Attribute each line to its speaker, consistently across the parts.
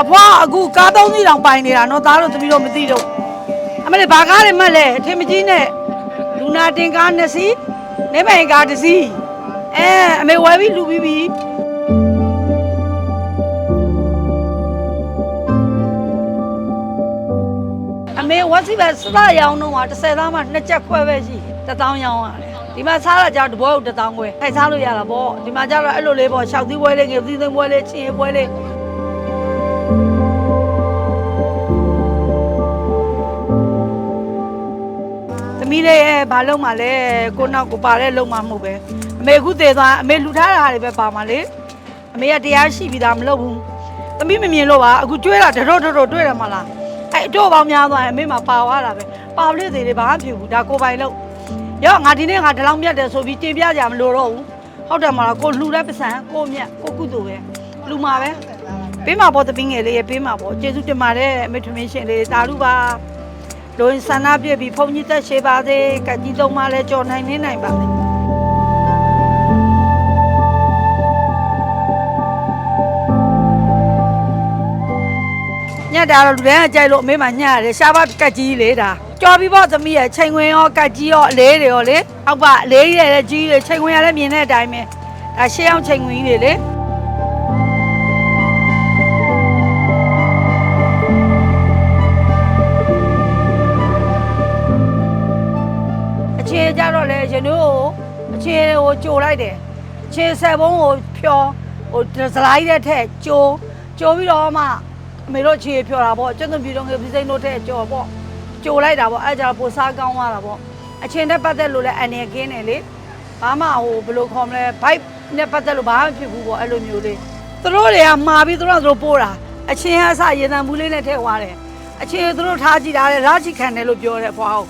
Speaker 1: အဖွားအခုကားသုံးစီးတောင်ပိုင်နေတာနော်သားတို့သမီးတို့မသိတော့အမေဘာကားတွေမှတ်လဲအထင်မကြီးနဲ့လူနာတင်ကားနှစ်စီးနေပိုင်ကားတစ်စီးအဲအမေဝယ်ပြီးလူပြီးပြီအမေဝက်စီပဲစသရောင်းတော့မှာ30သားမှနှစ်ချက်ခွဲပဲရှိတယ်1000ရောင်းရတယ်ဒီမှာစားတာကြောင့်တဘောကို1000ခွဲခိုင်စားလို့ရတာပေါ့ဒီမှာကျတော့အဲ့လိုလေးပေါ့ရှောက်သီးပွဲလေးငယ်သီးသိမ်းပွဲလေးချင်းပွဲလေး လေးရဲ့ဘာလုံးမှလဲကိုနောက်ကိုပါတဲ့လုံးမှမဟုတ်ပဲအမေအခုတည်သွားအမေလူထားတာတွေပဲပါမှာလေအမေကတရားရှိပြီးသားမလုပ်ဘူးသမီးမမြင်လို့ပါအခုကျွေးတာတတော်တော်တွေ့တယ်မလားအဲ့အတော့ပေါင်းများသွားရင်အမေမှပါသွားတာပဲပါလို့သေးတယ်ဘာမှမဖြစ်ဘူးဒါကိုပိုင်လို့ရောငါဒီနေ့ငါဒီလောက်မြတ်တယ်ဆိုပြီးတင်ပြကြမလို့တော့ဘူးဟုတ်တယ်မလားကိုလှူတဲ့ပစံကိုမြတ်ကိုကုသိုလ်ပဲလူမှာပဲပေးမှာပေါ့သမီးငယ်လေးရဲ့ပေးမှာပေါ့ကျေးဇူးတင်ပါတယ်အမေထမင်းရှင်လေးတာလူပါ လူဆန္ဒပြည့်ပြီးဘုန်းကြီးသက်ရှိပါစေကကြီးသုံးပါလဲကြော်နိုင်နေနိုင်ပါစေညက်တာတော့လူတိုင်းကကြိုက်လို့အမေမှညက်ရတယ်ရှားပါကက်ကြီးလေဒါကြော်ပြီးပေါ့သမီးရဲ့ချိန်ဝင်ရောကက်ကြီးရောအလေးတွေရောလေအောက်ပါအလေးတွေလည်းကြီးတွေချိန်ဝင်ရလည်းမြင်တဲ့အတိုင်းပဲဒါရှေးအောင်ချိန်ဝင်ကြီးတွေလေ ခြေကိုကြိုလိုက်တယ်အခြေဆက်ဘုံကိုဖြောဟိုစလိုက်တဲ့ထက်ကြိုကြိုပြီးတော့မှအမေတို့ခြေဖြောတာပေါ့ကျွတ်သွန်ပြည်တော်ငယ်ပြည်စိမ့်တို့ထက်ကြော်ပေါ့ကြိုလိုက်တာပေါ့အဲကြတော့ပိုစားကောင်းသွားတာပေါ့အချင်းနဲ့ပတ်သက်လို့လည်းအနေကင်းတယ်လေဘာမှဟိုဘယ်လိုခေါ်မလဲဘိုက်နဲ့ပတ်သက်လို့ဘာမှမဖြစ်ဘူးပေါ့အဲ့လိုမျိုးလေးသူတို့တွေကမှာပြီးသူတို့ကသူတို့ပို့တာအချင်းအဆရေတံဘူးလေးနဲ့ထည့်သွားတယ်အချင်းသူတို့ထားကြည့်တာလေရာချီခံတယ်လို့ပြောတယ်ဖွာဟုတ်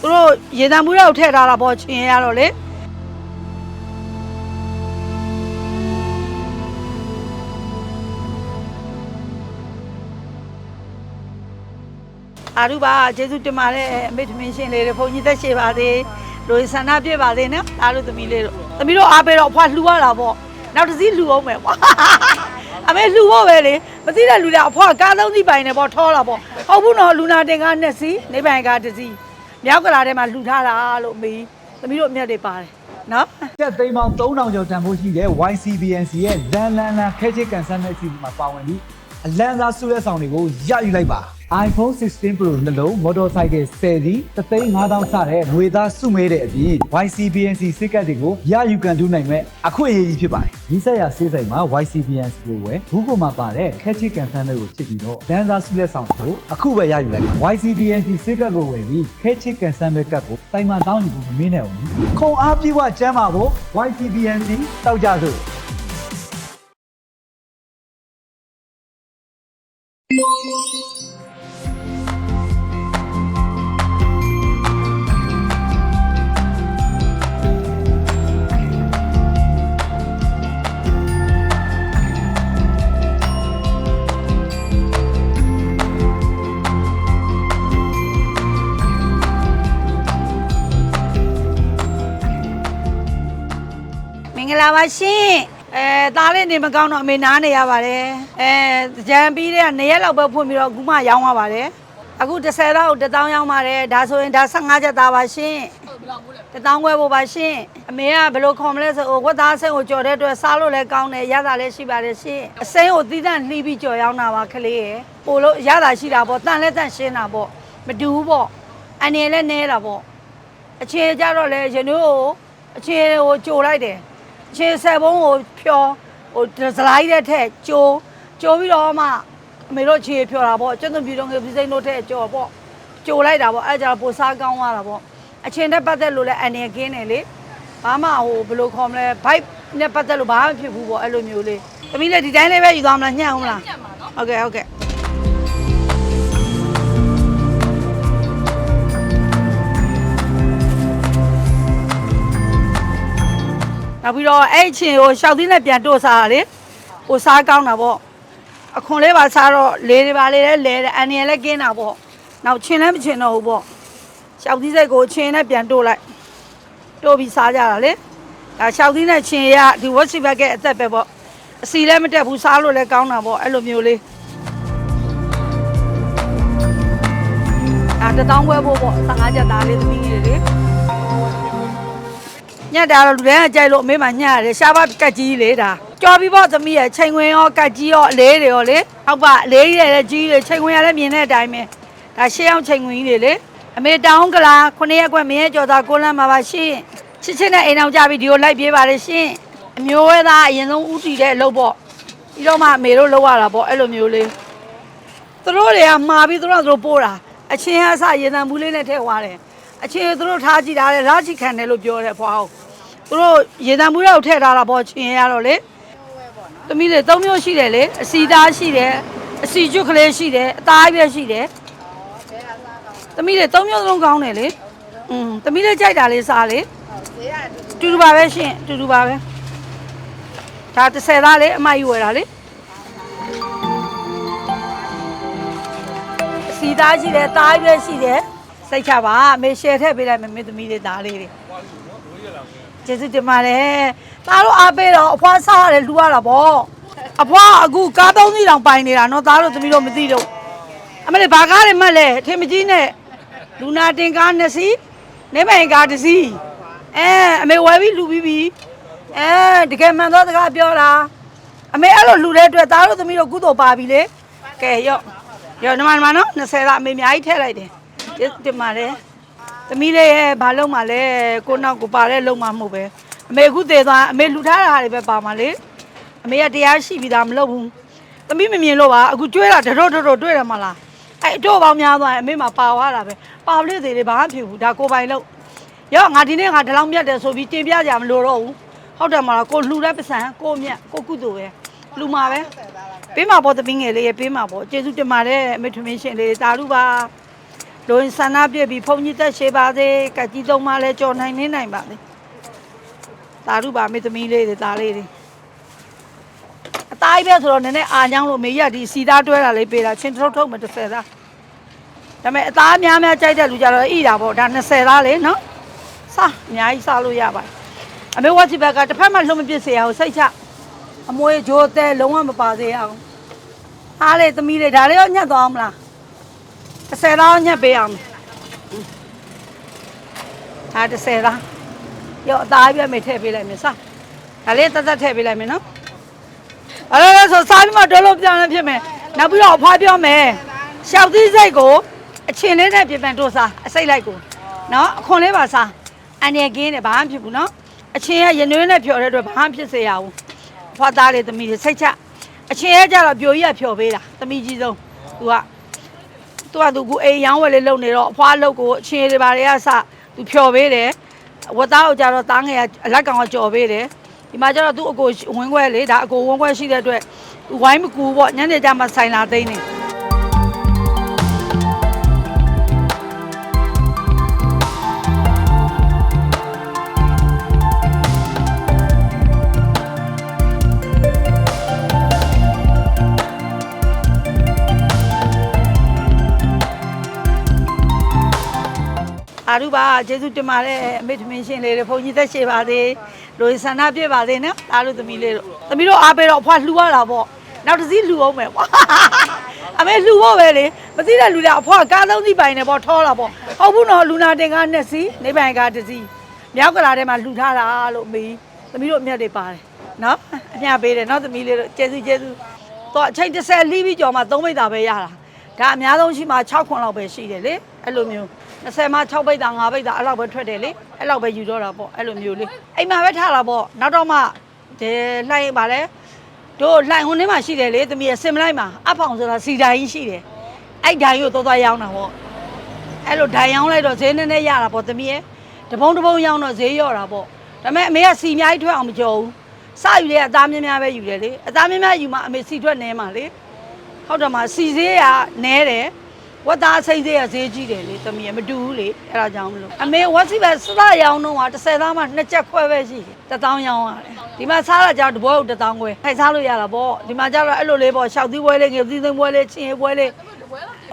Speaker 1: သူတို့ရေတံမှုတွေကိုထည့်ထားတာပေါ့ချင်းရတော့လေ အာရုပါကျေးဇူးတင်ပါတယ်အမေသမင်းရှင်လေးတွေဘုန်းကြီးသက်ရှိပါသေးလူဆန္ဒပြပါသေးနော်အားလို့သမီးလေးတို့သမီးတို့အားပေးတော့အဖွားလှူရတာပေါ့နောက်တစ်စီးလှူအောင်မယ်ပေါ့အမေလှူဖို့ပဲလေမသိတဲ့လူတွေအဖွားကားသုံးစီးပိုင်နေပေါ့ထောတာပေါ့ဟုတ်ဘူးနော်လူနာတင်ကားနှစ်စီးနေပိုင်ကားတစ်စီးမြောက်ကလာထဲမှာလှူထားတာလို့အမေသမီးတို့အမြတ်တွေပါတယ်နော်
Speaker 2: ချက်သိမ်းပေါင်း3000ကျော်တန်ဖိုးရှိတဲ့ YCBNC ရဲ့လန်လန်လန်ခဲချစ်ကန်ဆယ်မဲ့အစီအစဉ်မှာပါဝင်ပြီးအလန်စားဆုရဲဆောင်တွေကိုရယူလိုက်ပါ iPhone 16 Pro နှလုံး motorcycle 10စီး35000စတဲ့ငွေသားစုမဲတဲ့အပြင် YCBNC စိတ်ကတ်တွေကိုရယူကန်တူးနိုင်မဲ့အခွင့်အရေးကြီးဖြစ်ပါတယ်။ဒီဆက်ရဆေးဆိုင်မှာ YCBNC ကိုဝယ်ဘူးကိုမှာပါတဲ့ခဲချစ်ကန်ဆယ်မဲ့ကိုချစ်ပြီးတော့လန်စားဆုရဲဆောင်ကိုအခုပဲရယူလိုက်ပါ YCBNC စိတ်ကတ်ကိုဝယ်ပြီးခဲချစ်ကန်ဆယ်မဲ့ကတ်ကိုတိုင်မှတောင်းယူဖို့မမင်းနဲ့ဘူး။ခုံအားပြေဝကျမ်းပါဖို့ YCBNC တောက်ကြစို့
Speaker 1: င်္ဂလာပါရှင်အဲသားလေးနေမကောင်းတော့အမေနားနေရပါတယ်အဲကြံပြီးတဲ့ကနေရက်လောက်ပဲဖွင့်ပြီးတော့အခုမှရောင်းရပါတယ်အခု30တော့1000ရောင်းပါတယ်ဒါဆိုရင်ဒါ15ချက်သားပါရှင်တထောင်ခွဲပို့ပါရှင်အမေကဘယ်လိုခေါ်မလဲဆိုဟိုဝတ်သားဆင်းကိုကြော်တဲ့အတွက်စားလို့လည်းကောင်းတယ်ရတာလည်းရှိပါတယ်ရှင်အစိမ်းကိုသီးသန့်လှီးပြီးကြော်ရောင်းတာပါခလေးရယ်ပို့လို့ရတာရှိတာပေါ့တန်လည်းတန်ရှင်းတာပေါ့မတူဘူးပေါ့အနေလည်းနဲတာပေါ့အခြေကြတော့လေရှင်တို့ကိုအခြေကိုကြိုလိုက်တယ် ခြေဆက်ဘုံကိုဖြောဟိုစလိုက်တဲ့ထက်ကျိုးကျိုးပြီးတော့မှအမေတို့ခြေဖြောတာပေါ့ကျွတ်သွန်ပြည်တော်ငယ်ပြည်စိမ့်တို့ထက်ကြော်ပေါ့ကျိုးလိုက်တာပေါ့အဲကြတော့ပိုစားကောင်းသွားတာပေါ့အချင်းနဲ့ပတ်သက်လို့လည်းအနေကင်းတယ်လေဘာမှဟိုဘယ်လိုခေါ်မလဲဘိုက်နဲ့ပတ်သက်လို့ဘာမှမဖြစ်ဘူးပေါ့အဲ့လိုမျိုးလေးသမီးလည်းဒီတိုင်းလေးပဲယူသွားမလားညှက်အောင်မလားဟုတ်ကဲ့ဟုတ်ကဲ့ နောက်ပြီးတော့အဲ့အချင်းကိုရှောက်သီးနဲ့ပြန်တို့စားတာလေဟိုစားကောင်းတာပေါ့အခွန်လေးပါစားတော့လေတွေပါလေလဲလဲတယ်အန်ရယ်လဲกินတာပေါ့နောက်ချင်းလဲမချင်းတော့ဘူးပေါ့ရှောက်သီးစိတ်ကိုချင်းနဲ့ပြန်တို့လိုက်တို့ပြီးစားကြတာလေဒါရှောက်သီးနဲ့ချင်းရဒီဝက်စီဘက်ကအသက်ပဲပေါ့အစီလဲမတက်ဘူးစားလို့လဲကောင်းတာပေါ့အဲ့လိုမျိုးလေးဒါတထောင်ခွဲဖို့ပေါ့15ချက်သားလေးသမီးလေးလေး ညက်တာတော့လူတိုင်းကကြိုက်လို့အမေမှညက်ရတယ်ရှားပါကတ်ကြီးလေဒါကြော်ပြီးပေါ့သမီးရဲ့ချိန်ဝင်ရောကတ်ကြီးရောအလေးတွေရောလေအောက်ပါအလေးတွေလည်းကြီးတွေချိန်ဝင်ရလည်းမြင်တဲ့အတိုင်းပဲဒါရှေးအောင်ချိန်ဝင်ကြီးတွေလေအမေတောင်းကလာခုနှစ်ရက်ကွက်မင်းရဲ့ကြော်သားကိုလန်းမှာပါရှင်းချစ်ချစ်နဲ့အိမ်အောင်ကြပြီးဒီကိုလိုက်ပြေးပါလေရှင်းအမျိုးဝဲသားအရင်ဆုံးဥတီတဲ့အလုပ်ပေါ့ပြီးတော့မှအမေတို့လောက်ရတာပေါ့အဲ့လိုမျိုးလေးသူတို့တွေကမှာပြီးသူတို့ကသူတို့ပို့တာအချင်းအဆရေတံဘူးလေးနဲ့ထည့်သွားတယ်အချင်းသူတို့ထားကြည့်တာလေလာချီခံတယ်လို့ပြောတယ်ဖွာဟုတ် သူတို့ရေတံဘူးတွေကိုထည့်ထားတာပေါ့ချင်းရတော့လေသမီးတွေ၃မျိုးရှိတယ်လေအစီသားရှိတယ်အစီကျွတ်ကလေးရှိတယ်အသားပဲရှိတယ်သမီးတွေ၃မျိုးစလုံးကောင်းတယ်လေอืมသမီးလေးကြိုက်တာလေးစားလေတူတူပါပဲရှင်တူတူပါပဲဒါ30သားလေအမယူဝယ်တာလေစီသားရှိတယ်တားရွက်ရှိတယ်စိတ်ချပါအမေရှယ်ထည့်ပေးလိုက်မယ်မင်းသမီးလေးသားလေးတွေ ကျေးဇူးတင်ပါတယ်သားတို့အားပေးတော့အဖွားစားရတယ်လူရတာပေါ့အဖွားအခုကားသုံးစီးတောင်ပိုင်နေတာနော်သားတို့သမီးတို့မသိတော့အမေလေးဘာကားတွေမှတ်လဲထင်မကြီးနဲ့လူနာတင်ကားနှစ်စီးနေပိုင်ကားတစ်စီးအဲအမေဝယ်ပြီးလူပြီးပြီအဲတကယ်မှန်တော့တကားပြောတာအမေအဲ့လိုလူတဲ့အတွက်သားတို့သမီးတို့ကုသိုလ်ပါပြီလေကဲရော့ရောဒီမှာဒီမှာနော်20လားအမေအများကြီးထည့်လိုက်တယ်ဒီဒီမှာလေ သမီးလေးရဲ့ဘာလုံးမှလဲကိုနောက်ကိုပါတဲ့လုံးမှမဟုတ်ပဲအမေအခုတည်သွားအမေလူထားတာတွေပဲပါမှာလေအမေကတရားရှိပြီးသားမလုပ်ဘူးသမီးမမြင်လို့ပါအခုကျွဲတာတတော်တော်တွေ့တယ်မလားအဲ့အတော့ပေါင်းများသွားရင်အမေမှပါသွားတာပဲပါပလေးသေးလေးဘာမှဖြစ်ဘူးဒါကိုပိုင်လို့ရောငါဒီနေ့ငါဒီလောက်မြတ်တယ်ဆိုပြီးတင်ပြကြမလို့တော့ဘူးဟုတ်တယ်မလားကိုလှူတဲ့ပစံကိုမြတ်ကိုကုသိုလ်ပဲလှူမှာပဲပေးမှာပေါ့သမီးငယ်လေးရပေးမှာပေါ့ကျေးဇူးတင်ပါတယ်အမေထွေးရှင်လေးတာလူပါ လိုရင်ဆန္ဒပြည့်ပြီးဖုန်ကြီးသက်ရှိပါစေကကြီးသုံးပါလဲကြော်နိုင်နေနိုင်ပါစေတာလူပါအမေသမီးလေးတွေတာလေးတွေအသားကြီးပဲဆိုတော့နည်းနည်းအာညောင်းလို့မေရဒီစီသားတွဲတာလေးပေးတာချင်းထုတ်ထုတ်မတစ်ဆယ်သားဒါပေမဲ့အသားများများကြိုက်တဲ့လူကြတော့ဣတာပေါ့ဒါ20သားလေနော်စားအများကြီးစားလို့ရပါတယ်အမေဝတ်ချီဘက်ကတစ်ဖက်မှလှုပ်မပစ်စေရအောင်စိတ်ချအမွေဂျိုးတဲလုံးဝမပါစေအောင်အားလေသမီးလေးဒါလေးရောညက်သွားအောင်မလား 30လောက်ညက်ပေးအောင်ဟာ30လောက်ရောအသားပြမယ်ထည့်ပေးလိုက်မယ်စဒါလေးတက်တက်ထည့်ပေးလိုက်မယ်နော်အဲ့ဒါဆိုစားပြီးမှတော်လို့ပြန်လည်းဖြစ်မယ်နောက်ပြီးတော့အဖွားပြောမယ်ရှောက်သီးစိတ်ကိုအချင်းလေးနဲ့ပြင်ပန်တို့စားအစိတ်လိုက်ကိုနော်အခွန်လေးပါစားအန်ရကင်းတယ်ဘာမှဖြစ်ဘူးနော်အချင်းကရနွေးနဲ့ဖြော်တဲ့အတွက်ဘာမှဖြစ်စေရဘူးဖွားသားလေးသမီးလေးစိတ်ချအချင်းရဲကြတော့ပြိုကြီးကဖြော်ပေးတာသမီးကြီးဆုံးသူက သူကသူကအိမ်ရောင်းဝယ်လေးလုပ်နေတော့အဖွားလုပ်ကိုအချင်းတွေဘာတွေကစသူဖြော်ပေးတယ်ဝတ်သားကိုကြတော့တားငယ်ကအလက်ကောင်ကကြော်ပေးတယ်ဒီမှာကျတော့သူ့အကိုဝင်းခွဲလေဒါအကိုဝင်းခွဲရှိတဲ့အတွက်သူဝိုင်းမကူပေါ့ညနေကျမှဆိုင်လာသိမ်းနေ အာရုပါကျေးဇူးတင်ပါတယ်အမေသမင်းရှင်လေးတွေဘုန်းကြီးသက်ရှိပါသေးလူဆန္ဒပြပါသေးနော်အားလို့သမီးလေးတို့သမီးတို့အားပေးတော့အဖွားလှူရတာပေါ့နောက်တစ်စီးလှူအောင်မယ်ပေါ့အမေလှူဖို့ပဲလေမသိတဲ့လူတွေအဖွားကားသုံးစီးပိုင်နေပေါ့ထောတာပေါ့ဟုတ်ဘူးနော်လူနာတင်ကားနှစ်စီးနေပိုင်ကားတစ်စီးမြောက်ကလာထဲမှာလှူထားတာလို့အမေသမီးတို့အမြတ်တွေပါတယ်နော်အမြတ်ပေးတယ်နော်သမီးလေးတို့ကျေးဇူးကျေးဇူးတော့အချိန်30လီးပြီးကြော်မှ3မိတာပဲရတာဒါအများဆုံးရှိမှ6ခွန်လောက်ပဲရှိတယ်လေအဲ့လိုမျိုး 20မှ6ပိတ်တာ9ပိတ်တာအဲ့လောက်ပဲထွက်တယ်လေအဲ့လောက်ပဲယူတော့တာပေါ့အဲ့လိုမျိုးလေအိမ်မှာပဲထားတာပေါ့နောက်တော့မှဒီလှိုင်းပါလေတို့လှိုင်းဟိုထဲမှာရှိတယ်လေသမီးစင်မလိုက်မှာအဖောင်ဆိုတာစီတိုင်းကြီးရှိတယ်အဲ့ဒိုင်ကိုသွားသွားရောင်းတာပေါ့အဲ့လိုဒိုင်ရောင်းလိုက်တော့ဈေးနည်းနည်းရတာပေါ့သမီးရဲ့တပုံးတပုံးရောင်းတော့ဈေးရော့တာပေါ့ဒါပေမဲ့အမေကစီအများကြီးထွက်အောင်မကြော်ဘူးစယူလေအသားများများပဲယူတယ်လေအသားများများယူမှအမေစီထွက်နေမှာလေဟုတ်တယ်မစီစေးကနဲတယ် ဝတ်သားစိတ်စေးကဈေးကြီးတယ်လေသမီးကမတူဘူးလေအဲ့ဒါကြောင့်မလို့အမေဝတ်စီပဲစသရောင်းတော့က30သားမှနှစ်ချက်ခွဲပဲရှိတယ်တစ်တောင်းရောင်းရတယ်ဒီမှာစားတာကြောင့်တဘောကိုတစ်တောင်းခွဲထိုက်စားလို့ရတာပေါ့ဒီမှာကျတော့အဲ့လိုလေးပေါ့ရှောက်သီးပွဲလေးငယ်သီးသိမ်းပွဲလေးချင်းပွဲလေး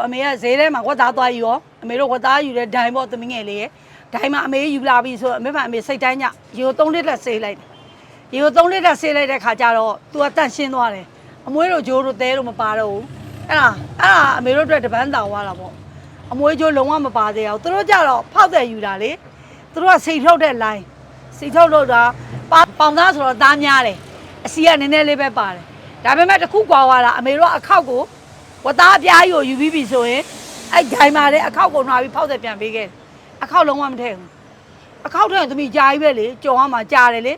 Speaker 1: အမေကဈေးထဲမှာဝတ်သားသွားယူရောအမေတို့ဝတ်သားယူတဲ့ဒိုင်ပေါ့သမီးငယ်လေးရဲ့ဒိုင်မှာအမေယူလာပြီဆိုအမေမှအမေစိတ်တိုင်းညရေကို3လစ်လက်ဆေးလိုက်တယ်ရေကို3လစ်လက်ဆေးလိုက်တဲ့ခါကျတော့ तू ကတန့်ရှင်းသွားတယ်အမွေးတို့ဂျိုးတို့တဲတို့မပါတော့ဘူး အဲ့ဒါအဲ့ဒါအမေတို့အတွက်တပန်းတောင်သွားတာပေါ့အမွေးကျိုးလုံးဝမပါသေးအောင်သူတို့ကြတော့ဖောက်တယ်ယူတာလေသူတို့ကစိတ်ထုတ်တဲ့ line စိတ်ထုတ်လို့တာပါပေါင်သားဆိုတော့သားများတယ်အစီကနည်းနည်းလေးပဲပါတယ်ဒါပေမဲ့တစ်ခုကွာသွားတာအမေတို့ကအခောက်ကိုဝသားအပြားကြီးကိုယူပြီးပြီဆိုရင်အဲ့ဂိုင်မာတဲ့အခောက်ကိုနှွာပြီးဖောက်တယ်ပြန်ပေးခဲ့တယ်အခောက်လုံးဝမထည့်ဘူးအခောက်ထဲသမီးကြာကြီးပဲလေကြော်ရမှာကြာတယ်လေ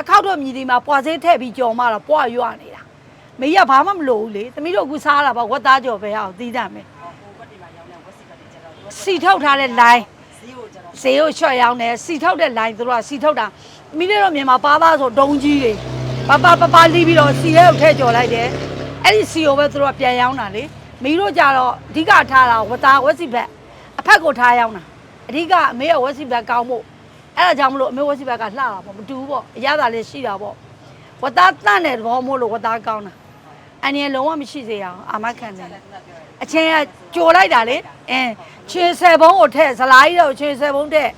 Speaker 1: အခောက်တော့မြည်ဒီမှာပွားစေးထည့်ပြီးကြော်မှတော့ပွားရွနေတာ မေကြီးကဘာမှမလို့ဘူးလေသမီးတို့အခုစားတာပေါ့ဝက်သားကြော်ပဲအောင်သီးတတ်မယ်စီထုတ်ထားတဲ့ line ဈေးကိုချွတ်ရောင်းတယ်စီထုတ်တဲ့ line သူတို့ကစီထုတ်တာသမီးတို့တော့မြန်မာပါသားဆိုဒုံကြီးတွေပပပပလီးပြီးတော့စီရဲကိုထည့်ကြော်လိုက်တယ်အဲ့ဒီစီကိုပဲသူတို့ကပြန်ရောင်းတာလေမီးတို့ကြတော့အဓိကထားတာဝက်သားဝက်စီဘက်အဖက်ကိုထားရောင်းတာအဓိကအမေကဝက်စီဘက်ကောင်းဖို့အဲ့ဒါကြောင့်မလို့အမေဝစီဘက်ကလှတာပေါ့မတူဘူးပေါ့အရသာလည်းရှိတာပေါ့ဝတ်သားတန့်တဲ့သဘောမို့လို့ဝတ်သားကောင်းတာ အန်ရလုံးဝမရှိစေရအောင်အာမခံတယ်အချင်းကကြော်လိုက်တာလေအင်းချင်းဆယ်ဘုံကိုထည့်ဇလားကြီးတော့ချင်းဆယ်ဘုံထည့်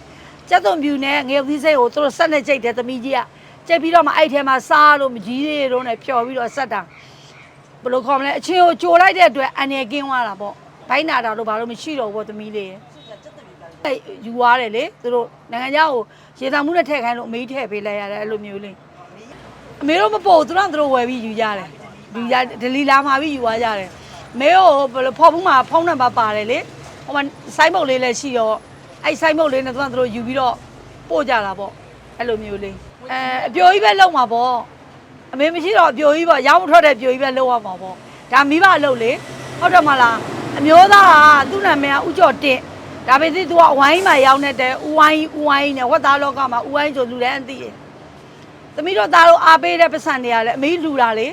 Speaker 1: ကျက်သွန်ပြူနဲ့ငရုတ်သီးစိတ်ကိုသူတို့ဆက်နေကြိတ်တယ်သမီးကြီးကကြိတ်ပြီးတော့မှအဲ့ထဲမှာစားလို့မကြီးသေးတော့နဲ့ဖြော်ပြီးတော့ဆက်တာဘယ်လိုခေါ်မလဲအချင်းကိုကြော်လိုက်တဲ့အတွက်အန်ရကင်းသွားတာပေါ့ဘိုင်းနာတာလို့ဘာလို့မရှိတော့ဘူးပေါ့သမီးလေးရဲ့အဲ့ယူသွားတယ်လေသူတို့နိုင်ငံခြားကိုရေတံမှုနဲ့ထည့်ခိုင်းလို့အမေကြီးထည့်ပေးလိုက်ရတယ်အဲ့လိုမျိုးလေးအမေတို့မပို့သူတို့ကသူတို့ဝယ်ပြီးယူကြတယ် ယူကြဒလီလာမှာပြီးယူသွားကြတယ်မေကိုဘယ်လိုဖော်ဘူးမှာဖုန်းနံပါတ်ပါတယ်လေဟိုမှာစိုင်းပုတ်လေးလည်းရှိရောအဲ့စိုင်းပုတ်လေးနဲ့သူကသူတို့ယူပြီးတော့ပို့ကြတာပေါ့အဲ့လိုမျိုးလေးအဲအပြိုကြီးပဲလုံမှာပေါ့အမေမရှိတော့အပြိုကြီးပေါ့ရောင်းမထွက်တဲ့ပြိုကြီးပဲလုံရမှာပေါ့ဒါမိဘအလုပ်လေဟုတ်တယ်မလားအမျိုးသားကသူ့နာမည်ကဥကျော်တင့်ဒါပေမဲ့ तू ကအဝိုင်းမှာရောက်နေတဲ့ဥဝိုင်းဥဝိုင်းနဲ့ဝတ်သားလောကမှာဥဝိုင်းဆိုလူတိုင်းအသိတယ်။သမီးတို့သားတို့အားပေးတဲ့ပတ်စံတွေကလည်းအမေလူတာလေ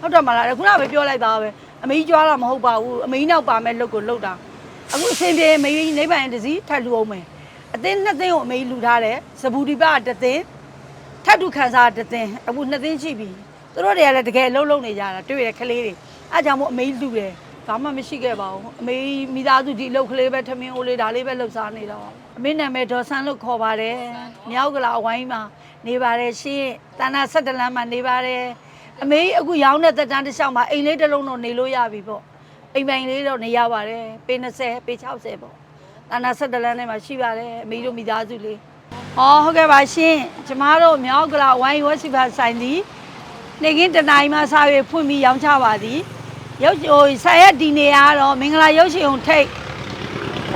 Speaker 1: ဟုတ်တယ်မလားခုနကပဲပြောလိုက်တာပဲအမေကြွားတာမဟုတ်ပါဘူးအမေနောက်ပါမဲ့လုပ်ကိုလုပ်တာအခုအရှင်ပြေအမေနိဗ္ဗာန်တစည်းထပ်လူအောင်မယ်အသင်းနှစ်သင်းကိုအမေလူထားတယ်ဇဘူဒီပကတစ်သင်းထပ်တူခန်းစားတစ်သင်းအခုနှစ်သင်းရှိပြီသူတို့တွေကလည်းတကယ်အလုံးလုံးနေကြတာတွေ့ရခလေးတွေအဲကြောင့်မို့အမေလူတယ်ဘာမှမရှိခဲ့ပါဘူးအမေမိသားစုဒီအလုပ်ကလေးပဲထမင်းအိုးလေးဒါလေးပဲလှုပ်စားနေတော့အမေနာမည်ဒေါ်ဆန်းလို့ခေါ်ပါတယ်မြောက်ကလာအဝိုင်းမှာနေပါတယ်ရှင်တဏ္ဍဆက်တလန်းမှာနေပါတယ် အမေအခုရောင်းတဲ့တက်တန်းတစ်လျှောက်မှာအိမ်လေးတစ်လုံးတော့နေလို့ရပြီပေါ့အိမ်ပိုင်လေးတော့နေရပါတယ်ပေ20ပေ60ပေါ့တဏ္ဍဆက်တလန်းထဲမှာရှိပါတယ်အမေတို့မိသားစုလေးဟောဟုတ်ကဲ့ပါရှင်ကျမတို့မြောက်ကလာဝိုင်းဝက်စီပါဆိုင်သည်နေကင်းတနိုင်မှစား၍ဖွင့်ပြီးရောင်းချပါသည်ရုပ်ဟိုဆိုင်ရက်ဒီနေရကတော့မင်္ဂလာရုပ်ရှင်ုံထိတ်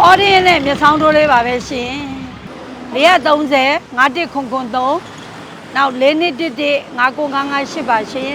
Speaker 1: အော်ဒီနဲ့မျက်စောင်းထိုးလေးပါပဲရှင်430 5100 နောက်4နှစ်11 5955 8ပါရှင်